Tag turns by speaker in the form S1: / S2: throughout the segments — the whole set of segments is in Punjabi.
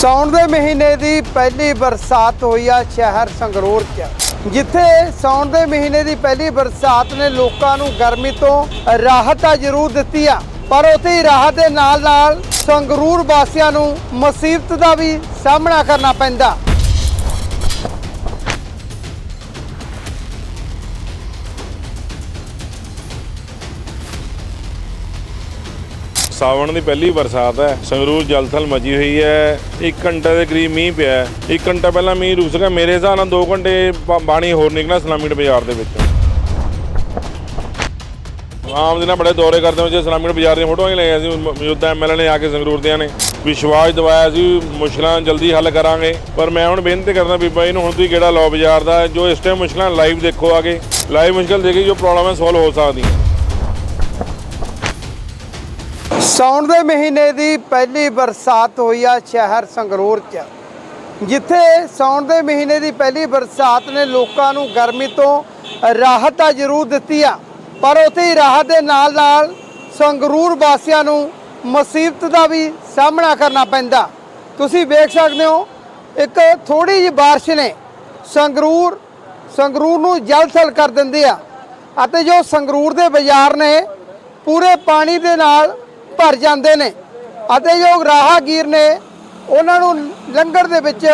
S1: ਸਾਉਣ ਦੇ ਮਹੀਨੇ ਦੀ ਪਹਿਲੀ ਬਰਸਾਤ ਹੋਈ ਆ ਸ਼ਹਿਰ ਸੰਗਰੂਰ 'ਚ, ਜਿੱਥੇ ਸਾਉਣ ਦੇ ਮਹੀਨੇ ਦੀ ਪਹਿਲੀ ਬਰਸਾਤ ਨੇ ਲੋਕਾਂ ਨੂੰ ਗਰਮੀ ਤੋਂ ਰਾਹਤ ਤਾਂ ਜ਼ਰੂਰ ਦਿੱਤੀ ਆ, ਪਰ ਉੱਥੇ ਹੀ ਰਾਹਤ ਦੇ ਨਾਲ ਨਾਲ ਸੰਗਰੂਰ ਵਾਸੀਆਂ ਨੂੰ ਮੁਸੀਬਤ ਦਾ ਵੀ ਸਾਹਮਣਾ ਕਰਨਾ ਪੈਂਦਾ।
S2: ਸਾਵਣ ਦੀ ਪਹਿਲੀ ਬਰਸਾਤ ਹੈ, ਸੰਗਰੂਰ ਜਲਥਲ ਮਚੀ ਹੋਈ ਹੈ 1 ਘੰਟੇ ਦੇ ਕਰੀਬ ਮੀਂਹ ਪਿਆ ਹੈ। 1 ਘੰਟਾ ਪਹਿਲਾਂ ਮੀਂਹ ਰੁਕ ਸਕਿਆ, ਮੇਰੇ ਹਿਸਾਬ ਨਾਲ 2 ਘੰਟੇ ਪਾਣੀ ਹੋਰ ਨਿਕਲਣਾ ਸਲਾਮੀਟ ਬਾਜ਼ਾਰ ਦੇ ਵਿੱਚ। ਆਮ ਦਿਨਾਂ ਬੜੇ ਦੌਰੇ ਕਰਦੇ ਹਾਂ ਜੇ ਸਲਾਮੀਟ ਬਾਜ਼ਾਰ ਦੀਆਂ ਫੋਟੋਆਂ ਹੀ ਲਈਆਂ ਸੀ ਮੌਜੂਦਾ ਐਮਐਲਏ ਨੇ ਆ ਕੇ ਸੰਗਰੂਰ ਦਿਆਂ ਨੇ। ਵਿਸ਼ਵਾਸ ਦਿਵਾਇਆ ਸੀ, ਮੁਸ਼ਕਲਾਂ ਜਲਦੀ ਹੱਲ ਕਰਾਂਗੇ। ਪਰ ਮੈਂ ਹੁਣ ਬੇਨਤੀ ਕਰਦਾ ਬੀਬਾ ਜੀ ਨੂੰ ਹੁਣ ਤੁਸੀਂ ਕਿਹੜਾ ਲਓ ਬਾਜ਼ਾਰ ਦਾ, ਜੋ ਇਸ ਟਾਈਮ ਮੁਸ਼ਕਲਾਂ ਲਾਈਵ ਦੇਖੋ ਆਗੇ ਲਾਈਵ ਮੁਸ਼ਕਲ ਦੇਖੀ, ਜੋ ਪ੍ਰੋਬਲਮ ਹੈ ਸੋਲਵ ਹੋ ਸਕਦੀ। ਹੈ
S1: ਸਾਉਣ ਦੇ ਮਹੀਨੇ ਦੀ ਪਹਿਲੀ ਬਰਸਾਤ ਹੋਈ ਆ ਸ਼ਹਿਰ ਸੰਗਰੂਰ 'ਚ, ਜਿੱਥੇ ਸਾਉਣ ਦੇ ਮਹੀਨੇ ਦੀ ਪਹਿਲੀ ਬਰਸਾਤ ਨੇ ਲੋਕਾਂ ਨੂੰ ਗਰਮੀ ਤੋਂ ਰਾਹਤ ਤਾਂ ਜ਼ਰੂਰ ਦਿੱਤੀ ਆ, ਪਰ ਉੱਥੇ ਹੀ ਰਾਹਤ ਦੇ ਨਾਲ ਨਾਲ ਸੰਗਰੂਰ ਵਾਸੀਆਂ ਨੂੰ ਮੁਸੀਬਤ ਦਾ ਵੀ ਸਾਹਮਣਾ ਕਰਨਾ ਪੈਂਦਾ। ਤੁਸੀਂ ਵੇਖ ਸਕਦੇ ਹੋ, ਇੱਕ ਥੋੜੀ ਜਿਹੀ ਬਾਰਿਸ਼ ਨੇ ਸੰਗਰੂਰ ਸੰਗਰੂਰ ਨੂੰ ਜਲਸਲ ਕਰ ਦਿੰਦੀ ਆ, ਅਤੇ ਜੋ ਸੰਗਰੂਰ ਦੇ ਬਾਜ਼ਾਰ ਨੇ, ਪੂਰੇ ਪਾਣੀ ਦੇ ਨਾਲ ਭਰ ਜਾਂਦੇ ਨੇ। ਅਤੇ ਜੋ ਰਾਹਗੀਰ ਨੇ ਉਹਨਾਂ ਨੂੰ ਲੰਗਰ ਦੇ ਵਿੱਚ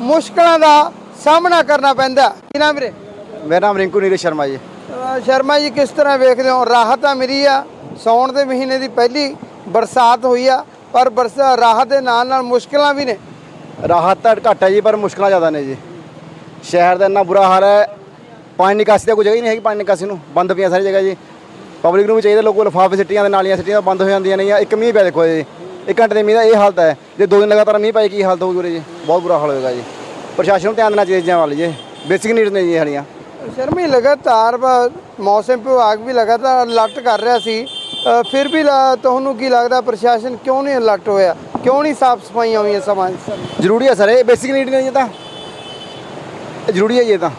S1: ਮੁਸ਼ਕਲਾਂ ਦਾ ਸਾਹਮਣਾ ਕਰਨਾ ਪੈਂਦਾ ਕੀ ਨਾਮ ਵੀਰੇ?
S3: ਮੇਰਾ ਨਾਮ ਰਿੰਕੂ ਨੀਰਜ ਸ਼ਰਮਾ ਜੀ।
S1: ਸ਼ਰਮਾ ਜੀ ਕਿਸ ਤਰ੍ਹਾਂ ਵੇਖਦੇ ਹੋ? ਰਾਹਤ ਤਾਂ ਮਿਲੀ ਆ। ਸੌਣ ਦੇ ਮਹੀਨੇ ਦੀ ਪਹਿਲੀ ਬਰਸਾਤ ਹੋਈ ਆ ਪਰ ਬਰਸਾ ਰਾਹਤ ਦੇ ਨਾਲ ਨਾਲ ਮੁਸ਼ਕਲਾਂ ਵੀ ਨੇ।
S3: ਰਾਹਤ ਤਾਂ ਘੱਟ ਹੈ ਜੀ ਪਰ ਮੁਸ਼ਕਲਾਂ ਜ਼ਿਆਦਾ ਨੇ ਜੀ। ਸ਼ਹਿਰ ਦਾ ਇੰਨਾ ਬੁਰਾ ਹਾਲ ਹੈ। ਪਾਣੀ ਨਿਕਾਸੀ ਦਾ ਕੋਈ ਜਗ੍ਹਾ ਹੀ ਨਹੀਂ ਹੈਗੀ ਪਾਣੀ ਨਿਕਾਸੀ ਨੂੰ। ਬੰਦ ਪਈਆਂ ਸਾਰੀ ਜਗ੍ਹਾ ਜੀ। ਪਬਲਿਕ ਨੂੰ ਵੀ ਚਾਹੀਦਾ ਲੋਕੋ ਲਿਫਾਫੇ ਸਿੱਟੀਆਂ ਦੇ ਨਾਲੀਆਂ ਸਿੱਟੀਆਂ ਬੰਦ ਹੋ ਜਾਂਦੀਆਂ ਨੇ ਜਾਂ ਇੱਕ ਮੀਂਹ ਪਿਆ ਦੇਖੋ ਜੀ। ਇੱਕ ਘੰਟੇ ਦੇ ਮੀਂਹ ਦਾ ਇਹ ਹਾਲਤ ਹੈ। ਜੇ ਦੋ ਦਿਨ ਲਗਾਤਾਰ ਮੀਂਹ ਪਏ ਕੀ ਹਾਲਤ ਹੋਊਗੀ ਉਰੇ ਜੀ? ਬਹੁਤ ਬੁਰਾ ਹਾਲ ਹੋਏਗਾ ਜੀ। ਪ੍ਰਸ਼ਾਸਨ ਨੂੰ ਧਿਆਨ ਦੇਣਾ ਚਾਹੀਦਾ ਚੀਜ਼ਾਂ ਵੱਲ ਜੀ। ਬੇਸਿਕ ਨੀਡਸ ਨੇ ਜੀ ਇਹ ਸਾਡੀਆਂ
S1: ਸ਼ਰਮੀ ਲਗਾਤਾਰ ਮੌਸਮ ਵਿਭਾਗ ਵੀ ਲਗਾਤਾਰ ਅਲਰਟ ਕਰ ਰਿਹਾ ਸੀ। ਫਿਰ ਵੀ ਤੁਹਾਨੂੰ ਕੀ ਲੱਗਦਾ ਪ੍ਰਸ਼ਾਸਨ ਕਿਉਂ ਨਹੀਂ ਅਲਰਟ ਹੋਇਆ? ਕਿਉਂ ਨਹੀਂ ਸਾਫ਼ ਸਫਾਈਆਂ ਹੋਈਆਂ ਸਮਾਜ
S3: ਜ਼ਰੂਰੀ ਹੈ ਸਰ ਇਹ ਬੇਸਿਕ ਨੀਡ ਨੇ ਜੀ ਇਹ ਤਾਂ। ਇਹ ਜ਼ਰੂਰੀ ਹੈ ਜੀ ਇਹ ਤਾਂ।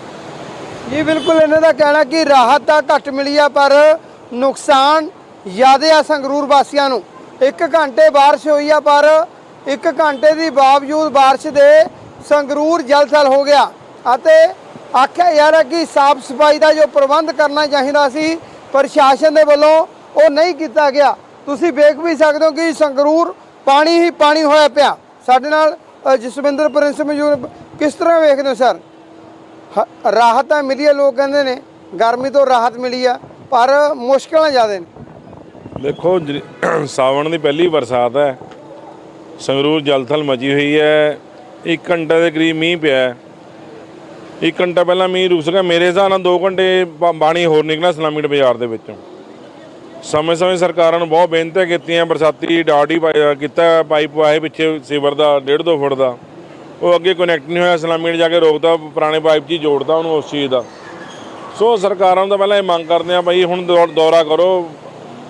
S1: ਜੀ ਬਿਲਕੁਲ ਇਹਨਾਂ ਦਾ ਕਹਿਣਾ ਕਿ ਰਾਹਤ ਤਾਂ ਘੱਟ ਮਿਲੀ ਆ ਪਰ ਨੁਕਸਾਨ ਜ਼ਿਆਦਾ ਆ ਸੰਗਰੂਰ ਵਾਸੀਆਂ ਨੂੰ। ਇੱਕ ਘੰਟੇ ਬਾਰਿਸ਼ ਹੋਈ ਆ, ਪਰ ਇੱਕ ਘੰਟੇ ਦੀ ਬਾਵਜੂਦ ਬਾਰਿਸ਼ ਦੇ ਸੰਗਰੂਰ ਜਲਸਲ ਹੋ ਗਿਆ। ਅਤੇ ਆਖਿਆ ਯਾਰ ਹੈ ਕਿ ਸਾਫ਼ ਸਫ਼ਾਈ ਦਾ ਜੋ ਪ੍ਰਬੰਧ ਕਰਨਾ ਚਾਹੀਦਾ ਸੀ, ਪ੍ਰਸ਼ਾਸਨ ਦੇ ਵੱਲੋਂ ਉਹ ਨਹੀਂ ਕੀਤਾ ਗਿਆ। ਤੁਸੀਂ ਵੇਖ ਵੀ ਸਕਦੇ ਹੋ ਕਿ ਸੰਗਰੂਰ ਪਾਣੀ ਹੀ ਪਾਣੀ ਹੋਇਆ ਪਿਆ। ਸਾਡੇ ਨਾਲ ਜਸਵਿੰਦਰ ਪ੍ਰਿੰਸ ਮਜ਼ੂਰ ਕਿਸ ਤਰ੍ਹਾਂ ਵੇਖਦੇ ਹੋ, ਸਰ? ਹ- ਰਾਹਤ ਤਾਂ ਮਿਲੀ ਹੈ, ਲੋਕ ਕਹਿੰਦੇ ਨੇ। ਗਰਮੀ ਤੋਂ ਰਾਹਤ ਮਿਲੀ ਆ। ਪਰ ਮੁਸ਼ਕਲਾਂ ਜ਼ਿਆਦਾ ਨੇ।
S2: ਦੇਖੋ, ਜਿਹੜੀ ਸਾਵਣ ਦੀ ਪਹਿਲੀ ਬਰਸਾਤ ਹੈ, ਸੰਗਰੂਰ ਜਲਥਲ ਮਚੀ ਹੋਈ ਹੈ 1 ਘੰਟੇ ਦੇ ਕਰੀਬ ਮੀਂਹ ਪਿਆ ਹੈ। 1 ਘੰਟਾ ਪਹਿਲਾਂ ਮੀਂਹ ਰੁਕ ਸਕਿਆ। ਮੇਰੇ ਹਿਸਾਬ ਨਾਲ 2 ਘੰਟੇ ਪਾ- ਪਾਣੀ ਹੋਰ ਨਿਕਲਿਆ ਸਲਾਮੀਟ ਬਾਜ਼ਾਰ ਦੇ ਵਿੱਚੋਂ। ਸਮੇਂ-ਸਮੇਂ ਸਰਕਾਰਾਂ ਨੂੰ ਬਹੁਤ ਬੇਨਤੀਆਂ ਕੀਤੀਆਂ, ਬਰਸਾਤੀ ਡਾਡੀ ਕੀਤਾ ਪਾਈਪ ਆਏ ਪਿੱਛੇ ਸੀਵਰ ਦਾ 1.5 ਫੁੱਟ ਦਾ। ਉਹ ਅੱਗੇ ਕਨੈਕਟ ਨਹੀਂ ਹੋਇਆ ਸਲਾਮੀਟ ਜਾ ਕੇ ਰੋਕਦਾ ਪੁਰਾਣੇ ਪਾਈਪ 'ਚ ਹੀ ਜੋੜਦਾ ਉਹਨੂੰ ਉਸ ਚੀਜ਼ ਦਾ। ਸੋ ਸਰਕਾਰਾਂ ਨੂੰ ਤਾਂ ਪਹਿਲਾਂ ਇਹ ਮੰਗ ਕਰਦੇ ਆ ਭਾਈ ਹੁਣ ਦੌ- ਦੌਰਾ ਕਰੋ।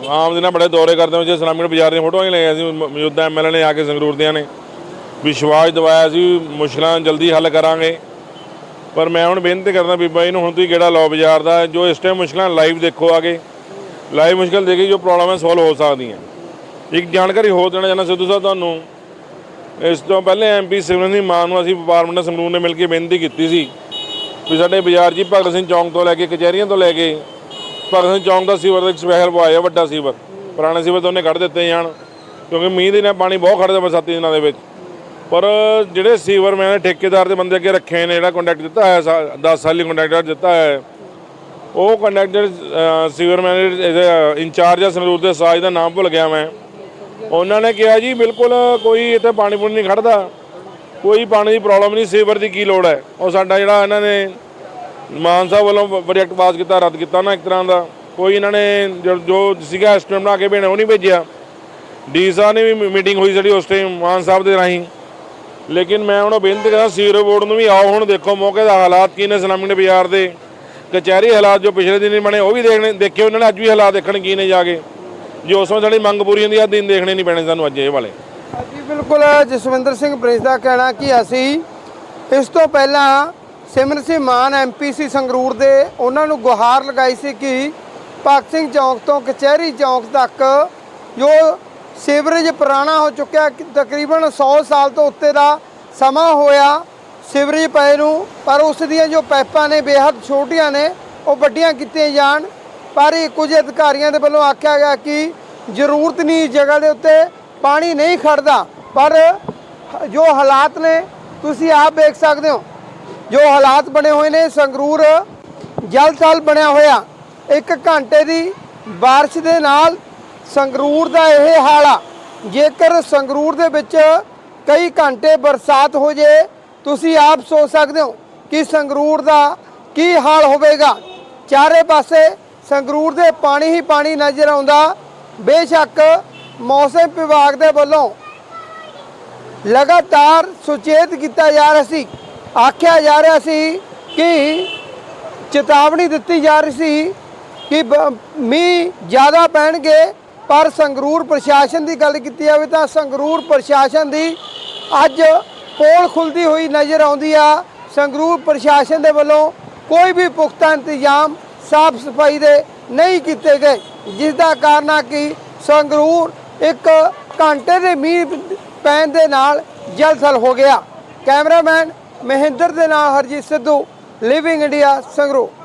S2: ਆਮ ਦਿਨਾਂ ਬੜੇ ਦੌਰੇ ਕਰਦੇ ਹਾਂ ਜੇ ਸਲਾਮੀਟ ਬਾਜ਼ਾਰ ਦੀਆਂ ਫੋਟੋਆਂ ਹੀ ਲਈਆਂ ਸੀ, ਮ- ਮੌਜੂਦਾ ਐਮਐਲਏ ਨੇ ਆ ਕੇ ਸੰਗਰੂਰ ਦਿਆਂ ਨੇ। ਵਿਸ਼ਵਾਸ ਦਿਵਾਇਆ ਸੀ, ਮੁਸ਼ਕਲਾਂ ਜਲਦੀ ਹੱਲ ਕਰਾਂਗੇ। ਪਰ ਮੈਂ ਹੁਣ ਬੇਨਤੀ ਕਰਦਾ ਬੀਬਾ ਜੀ ਨੂੰ ਹੁਣ ਤੁਸੀਂ ਕਿਹੜਾ ਲਓ ਬਾਜ਼ਾਰ ਦਾ, ਜੋ ਇਸ ਟਾਈਮ ਮੁਸ਼ਕਲਾਂ ਲਾਈਵ ਦੇਖੋ ਆਗੇ। ਲਾਈਵ ਮੁਸ਼ਕਲ ਦੇਖੀ, ਜੋ ਪ੍ਰੋਬਲਮ ਹੈ ਸੋਲਵ ਹੋ ਸਕਦੀਆਂ। ਇੱਕ ਜਾਣਕਾਰੀ ਹੋਰ ਦੇਣਾ ਚਾਹੁੰਦਾ ਸਿੱਧੂ ਸਾਹਿਬ ਤੁਹਾਨੂੰ। ਇਸ ਤੋਂ ਪਹਿਲੇ ਐਮਪੀ ਸਿਮਰਨ ਸਿੰਘ ਮਾਨ ਨੂੰ ਅਸੀਂ ਪਾਰਲੀਮੈਂਟ ਸੰਗਰੂਰ ਨੇ ਮਿਲ ਕੇ ਬੇਨਤੀ ਕੀਤੀ ਸੀ। ਵੀ ਸਾਡੇ ਬਾਜ਼ਾਰ ਜੀ ਭਗਤ ਸਿੰਘ ਚੌਂਕ ਤੋਂ ਲੈ ਕੇ ਕਚਹਿਰੀਆਂ ਤੋਂ ਲੈ ਕੇ ਭਗਤ ਸਿੰਘ ਚੌਂਕ ਦਾ ਸੀਵਰ ਦਾ ਇੱਕ ਸਪੈਸ਼ਲ ਪਵਾਇਆ ਵੱਡਾ ਸੀਵਰ। ਪੁਰਾਣੇ ਸੀਵਰ ਤੋਂ ਉਹਨੇ ਕੱਢ ਦਿੱਤੇ ਜਾਣ, ਕਿਉਂਕਿ ਮੀਂਹ ਦੇ ਨਾਲ ਪਾਣੀ ਬਹੁਤ ਖੜਦਾ ਬਰਸਾਤੀ ਦਿਨਾਂ ਦੇ ਵਿੱਚ। ਪਰ ਜਿਹੜੇ ਸੀਵਰ ਮੈਂ ਠੇਕੇਦਾਰ ਦੇ ਬੰਦੇ ਅੱਗੇ ਰੱਖੇ ਨੇ, ਜਿਹੜਾ ਕੰਟੈਕਟ ਦਿੱਤਾ ਹੈ 10 ਸਾਲੀ ਕੰਟਰੈਕਟ ਦਿੱਤਾ ਹੈ, ਉਹ ਕੰਟੈਕਟਰ ਸੀਵਰ ਮੈਨੇਜਰ ਇੰਚਾਰਜ ਆ ਸੰਗਰੂਰ ਦੇ, ਸਾਜ ਦਾ ਨਾਮ ਭੁੱਲ ਗਿਆ ਮੈਂ। ਉਹਨਾਂ ਨੇ ਕਿਹਾ ਜੀ, ਬਿਲਕੁਲ ਕੋਈ ਇੱਥੇ ਪਾਣੀ ਪੂਣੀ ਨਹੀਂ ਖੜਦਾ ਕੋਈ ਪਾਣੀ ਦੀ ਪ੍ਰੋਬਲਮ ਨਹੀਂ, ਸੀਵਰ ਦੀ ਕੀ ਲੋੜ ਹੈ? ਉਹ ਸਾਡਾ ਜਿਹੜਾ ਇਹਨਾਂ ਨੇ ਮਾਨ ਸਾਹਿਬ ਵੱਲੋਂ ਪ੍ਰੋਜੈਕਟ ਪਾਸ ਕੀਤਾ, ਰੱਦ ਕੀਤਾ ਨਾ ਇੱਕ ਤਰ੍ਹਾਂ ਦਾ। ਕੋਈ ਇਹਨਾਂ ਨੇ ਜੋ- ਸੀਗਾ ਐਸਟੀਮੇਟ ਬਣਾ ਕੇ ਭੇਜਣਾ ਉਹ ਨਹੀਂ ਭੇਜਿਆ। ਡੀ ਸਾਹਿਬ ਨੇ ਵੀ ਮੀਟਿੰਗ ਹੋਈ ਸਾਡੀ ਉਸ ਟਾਈਮ ਮਾਨ ਸਾਹਿਬ ਦੇ ਰਾਹੀਂ। ਲੇਕਿਨ ਮੈਂ ਹੁਣ ਬੇਨਤੀ ਕਰਦਾ ਸੀਵਰ ਬੋਰਡ ਨੂੰ ਵੀ ਆਓ ਹੁਣ, ਦੇਖੋ ਮੌਕੇ ਦਾ ਹਾਲਾਤ ਕੀ ਨੇ ਸਲਾਮੀ ਦੇ ਬਾਜ਼ਾਰ ਦੇ। ਕਚਹਿਰੀ ਹਾਲਾਤ ਜੋ ਪਿਛਲੇ ਦਿਨ ਬਣੇ, ਉਹ ਵੀ ਦੇਖਣੇ ਦੇਖੇ ਉਹਨਾਂ ਨੇ ਅੱਜ ਵੀ ਹਾਲਾਤ ਦੇਖਣ ਕੀ ਨੇ ਜਾ ਕੇ। ਜੇ ਉਸ ਵਿੱਚ ਸਾਡੀ ਮੰਗ ਪੂਰੀ ਹੁੰਦੀ ਆ ਦਿਨ ਦੇਖਣੇ ਨਹੀਂ ਪੈਣੇ ਸਾਨੂੰ ਅੱਜ ਇਹ ਵਾਲੇ।
S1: ਜੀ ਬਿਲਕੁਲ, ਜਸਵਿੰਦਰ ਸਿੰਘ ਪ੍ਰਿੰਸ ਦਾ ਕਹਿਣਾ ਕਿ ਅਸੀਂ ਇਸ ਤੋਂ ਪਹਿਲਾਂ ਸਿਮਰਨ ਸਿੰਘ ਮਾਨ ਐਮਪੀਸੀ ਸੰਗਰੂਰ ਦੇ, ਉਹਨਾਂ ਨੂੰ ਗੁਹਾਰ ਲਗਾਈ ਸੀ ਕਿ ਭਗਤ ਸਿੰਘ ਚੌਂਕ ਤੋਂ ਕਚਹਿਰੀ ਚੌਂਕ ਤੱਕ ਜੋ ਸੀਵਰੇਜ ਪੁਰਾਣਾ ਹੋ ਚੁੱਕਿਆ, ਤਕਰੀਬਨ 100 ਸਾਲ ਤੋਂ ਉੱਤੇ ਦਾ ਸਮਾਂ ਹੋਇਆ ਸੀਵਰੇਜ ਪਏ ਨੂੰ, ਪਰ ਉਸ ਦੀਆਂ ਜੋ ਪਾਈਪਾਂ ਨੇ, ਬੇਹੱਦ ਛੋਟੀਆਂ ਨੇ, ਉਹ ਵੱਡੀਆਂ ਕੀਤੀਆਂ ਜਾਣ, ਪਰ ਇਹ ਕੁਝ ਅਧਿਕਾਰੀਆਂ ਦੇ ਵੱਲੋਂ ਆਖਿਆ ਗਿਆ ਕਿ ਜ਼ਰੂਰਤ ਨਹੀਂ ਜਗ੍ਹਾ ਦੇ ਉੱਤੇ ਪਾਣੀ ਨਹੀਂ ਖੜਦਾ, ਪਰ ਜੋ ਹਾਲਾਤ ਨੇ, ਤੁਸੀਂ ਆਪ ਦੇਖ ਸਕਦੇ ਹੋ। ਜੋ ਹਾਲਾਤ ਬਣੇ ਹੋਏ ਨੇ ਸੰਗਰੂਰ ਜਲ ਥਲ ਬਣਿਆ ਹੋਇਆ ਇੱਕ ਘੰਟੇ ਦੀ بارش ਦੇ ਨਾਲ ਸੰਗਰੂਰ ਦਾ ਇਹ ਹਾਲ ਆ ਜੇਕਰ ਸੰਗਰੂਰ ਦੇ ਵਿੱਚ ਕਈ ਘੰਟੇ ਬਰਸਾਤ ਹੋ ਜੇ ਤੁਸੀਂ ਆਪ ਸੋਚ ਸਕਦੇ ਹੋ ਕਿ ਸੰਗਰੂਰ ਦਾ ਕੀ ਹਾਲ ਹੋਵੇਗਾ ਚਾਰੇ ਪਾਸੇ ਸੰਗਰੂਰ ਦੇ ਪਾਣੀ ਹੀ ਪਾਣੀ ਨਜ਼ਰ ਆਉਂਦਾ ਬੇਸ਼ੱਕ ਮੌਸਮ ਵਿਭਾਗ ਦੇ ਵੱਲੋਂ ਲਗਾਤਾਰ ਸੁਚੇਤ ਕੀਤਾ ਜਾ ਰਿਹਾ ਸੀ ਆਖਿਆ ਜਾ ਰਿਹਾ ਸੀ ਕਿ ਚੇਤਾਵਨੀ ਦਿੱਤੀ ਜਾ ਰਹੀ ਸੀ ਕਿ ਬ- ਮੀਂਹ ਜ਼ਿਆਦਾ ਪੈਣਗੇ, ਪਰ ਸੰਗਰੂਰ ਪ੍ਰਸ਼ਾਸਨ ਦੀ ਗੱਲ ਕੀਤੀ ਜਾਵੇ ਤਾਂ ਸੰਗਰੂਰ ਪ੍ਰਸ਼ਾਸਨ ਦੀ ਅੱਜ ਪੋਲ ਖੁੱਲਦੀ ਹੋਈ ਨਜ਼ਰ ਆਉਂਦੀ ਆ। ਸੰਗਰੂਰ ਪ੍ਰਸ਼ਾਸਨ ਦੇ ਵੱਲੋਂ ਕੋਈ ਵੀ ਪੁਖਤਾ ਇੰਤਜ਼ਾਮ ਸਾਫ਼ ਸਫ਼ਾਈ ਦੇ ਨਹੀਂ ਕੀਤੇ ਗਏ, ਜਿਸ ਦਾ ਕਾਰਨ ਆ ਕਿ ਸੰਗਰੂਰ ਇੱਕ ਘੰਟੇ ਦੇ ਮੀਂਹ ਪੈਣ ਦੇ ਨਾਲ ਜਲਸਲ ਹੋ ਗਿਆ। ਕੈਮਰਾਮੈਨ ਮਹਿੰਦਰ ਦੇ ਨਾਲ ਹਰਜੀਤ ਸਿੱਧੂ ਲਿਵਿੰਗ ਇੰਡੀਆ ਸੰਗਰੂਰ।